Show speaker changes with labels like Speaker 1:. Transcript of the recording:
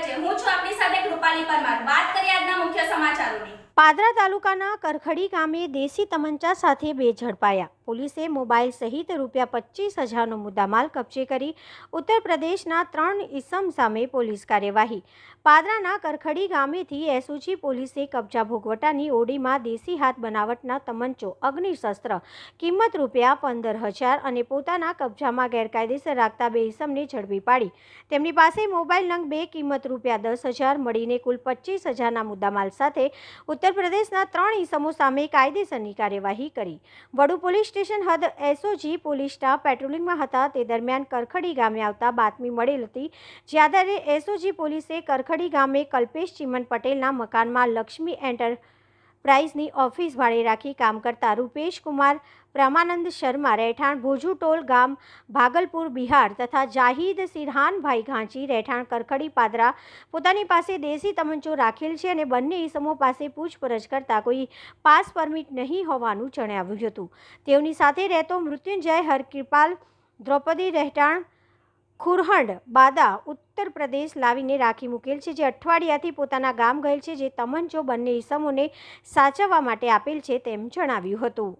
Speaker 1: છે. હું છું આપની સાથે કૃપાલી પરમાર. વાત કરીએ આજના
Speaker 2: પાદરા તાલુકાના કરખડી ગામે દેશી તમંચા સાથે બે ઝડપાયા પોલીસે મોબાઈલ સહિત રૂપિયા પચીસ હજારનો મુદ્દામાલ કબજે કરી ઉત્તર પ્રદેશના ત્રણ ઇસમ સામે પોલીસ કાર્યવાહી. પાદરાના કરખડી ગામેથી એસઓજી પોલીસે કબજા ભોગવટાની ઓડીમાં દેશી હાથ બનાવટના તમંચો, અગ્નિશસ્ત્ર, કિંમત રૂપિયા પંદર હજાર અને પોતાના કબજામાં ગેરકાયદેસર રાખતા બે ઇસમને ઝડપી પાડી. તેમની પાસે મોબાઈલ નંગ બે કિંમત રૂપિયા દસ હજાર મળીને કુલ પચીસ હજારના મુદ્દામાલ સાથે ઉત્તર પ્રદેશના ત્રણ ઇસમો સામે કાયદેસરની કાર્યવાહી કરી. વડુ પોલીસ સ્ટેશન હદ એસઓજી પોલીસ સ્ટાફ પેટ્રોલિંગમાં હતા. તે દરમિયાન કરખડી ગામે આવતા બાતમી મળેલ હતી. જે આધારે એસઓજી પોલીસે કરખડી ગામે કલ્પેશ ચિમન પટેલના મકાનમાં લક્ષ્મી એન્ટરપ્રાઇઝની ઓફિસ ભાડે રાખી કામ કરતા રૂપેશ કુમાર, પ્રમાનંદ શર્મા, રહેઠાણ ભોજુટોલ ગામ, ભાગલપુર, બિહાર તથા જાહિદ સિરહાનભાઈ ઘાંચી, રહેઠાણ કરખડી પાદરા પોતાની પાસે દેશી તમંચો રાખેલ છે અને બંને ઇસમો પાસે પૂછપરછ કરતા કોઈ પાસ પરમિટ નહીં હોવાનું જણાવ્યું હતું. તેઓની સાથે રહેતો મૃત્યુંજય હરકૃપાલ, દ્રૌપદી રહેઠાણ ખુરહંડ બાદા, ઉત્તર પ્રદેશ લાવીને રાખી મૂકેલ છે. જે અઠવાડિયાથી પોતાના ગામ ગયેલ છે, જે તમંચો બંને ઈસમોને સાચવવા માટે આપેલ છે તેમ જણાવ્યું હતું.